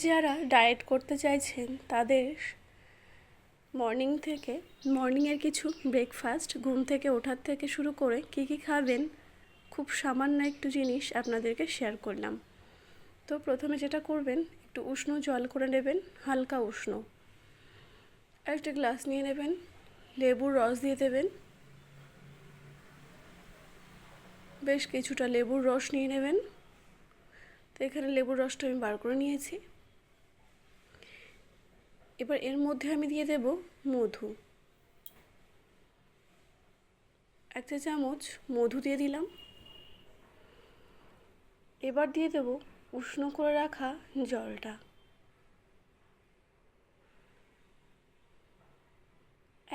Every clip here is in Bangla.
যারা ডায়েট করতে চাইছেন, তাদের মর্নিং থেকে মর্নিংয়ের কিছু ব্রেকফাস্ট ঘুম থেকে ওঠার থেকে শুরু করে কী কী খাবেন, খুব সামান্য একটু জিনিস আপনাদেরকে শেয়ার করলাম। তো প্রথমে যেটা করবেন, একটু উষ্ণ জল করে নেবেন, হালকা উষ্ণ। একটা গ্লাস নিয়ে নেবেন, লেবুর রস দিয়ে দেবেন। বেশ কিছুটা লেবুর রস নিয়ে নেবেন। তো এখানে লেবুর রসটা আমি বার করে নিয়েছি। এবার এর মধ্যে আমি দিয়ে দেব মধু। এক চা চামচ মধু দিয়ে দিলাম। এবার দিয়ে দেব উষ্ণ করে রাখা জলটা।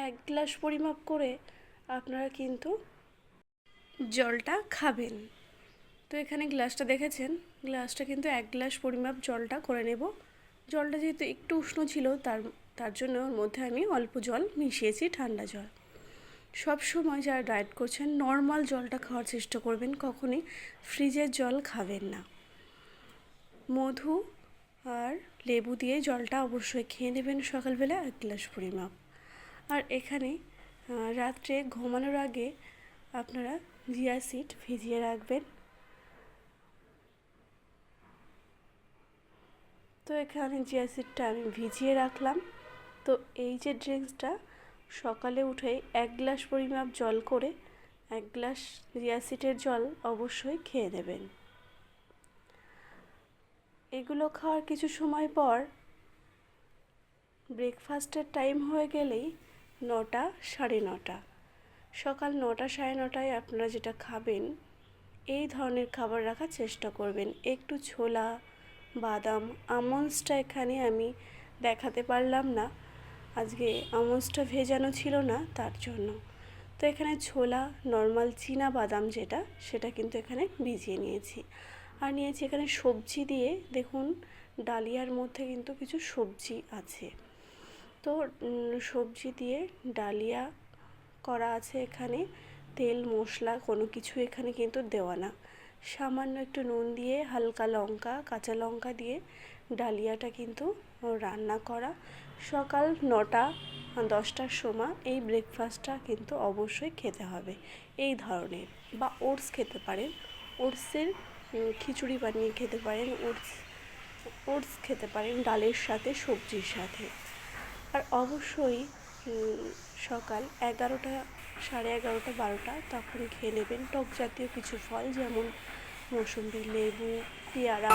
এক গ্লাস পরিমাপ করে আপনারা কিন্তু জলটা খাবেন। তো এখানে গ্লাসটা দেখেছেন? গ্লাসটা কিন্তু এক গ্লাস পরিমাপ জলটা করে নেব। জলটা যেহেতু একটু উষ্ণ ছিল, তার তার জন্য ওর মধ্যে আমি অল্প জল মিশিয়েছি ঠান্ডা জল। সব সময় যারা ডায়েট করছেন নর্মাল জলটা খাওয়ার চেষ্টা করবেন, কখনই ফ্রিজের জল খাবেন না। মধু আর লেবু দিয়ে জলটা অবশ্যই খেয়ে নেবেন সকালবেলা এক গ্লাস পরিমাপ। আর এখানে রাত্রে ঘুমানোর আগে আপনারা জিয়া সিড ভিজিয়ে রাখবেন। তো এখানে জিয়া সিডটা আমি ভিজিয়ে রাখলাম, তো এই যে ড্রিঙ্কসটা সকালে উঠে এক গ্লাস পরিমাপ জল করে এক গ্লাস জিয়া সিডের জল অবশ্যই খেয়ে নেবেন। এগুলো খাওয়ার কিছু সময় পর ব্রেকফাস্টের টাইম হয়ে গেলেই নটা সাড়ে নটা। সকাল নটা সাড়ে নটায় আপনারা যেটা খাবেন, এই ধরনের খাবার রাখার চেষ্টা করবেন। একটু ছোলা বাদাম আমন্ডসটা এখানে আমি দেখাতে পারলাম না। আজকে আমন্ডসটা ভেজানো ছিল না তার জন্য। তো এখানে ছোলা, নর্মাল চীনা বাদাম যেটা, সেটা কিন্তু এখানে ভিজিয়ে নিয়েছি। আর নিয়েছি এখানে সবজি দিয়ে, দেখুন, ডালিয়ার মধ্যে কিন্তু কিছু সবজি আছে। তো সবজি দিয়ে ডালিয়া করা আছে এখানে। তেল, মশলা কোনো কিছু এখানে কিন্তু দেওয়া না। সামান্য একটু নুন দিয়ে হালকা লঙ্কা, কাঁচা লঙ্কা দিয়ে ডালিয়াটা কিন্তু রান্না করা। সকাল নটা, দশটার সময় এই ব্রেকফাস্টটা কিন্তু অবশ্যই খেতে হবে। এই ধরনের বা ওটস খেতে পারেন। ওটসের খিচুড়ি বানিয়ে খেতে পারেন, ওটস ওটস খেতে পারেন ডালের সাথে, সবজির সাথে। আর অবশ্যই সকাল এগারোটা সাড়ে এগারোটা বারোটা তখন খেয়ে নেবেন টক জাতীয় কিছু ফল যেমন মৌসুম্বি লেবু পেয়ারা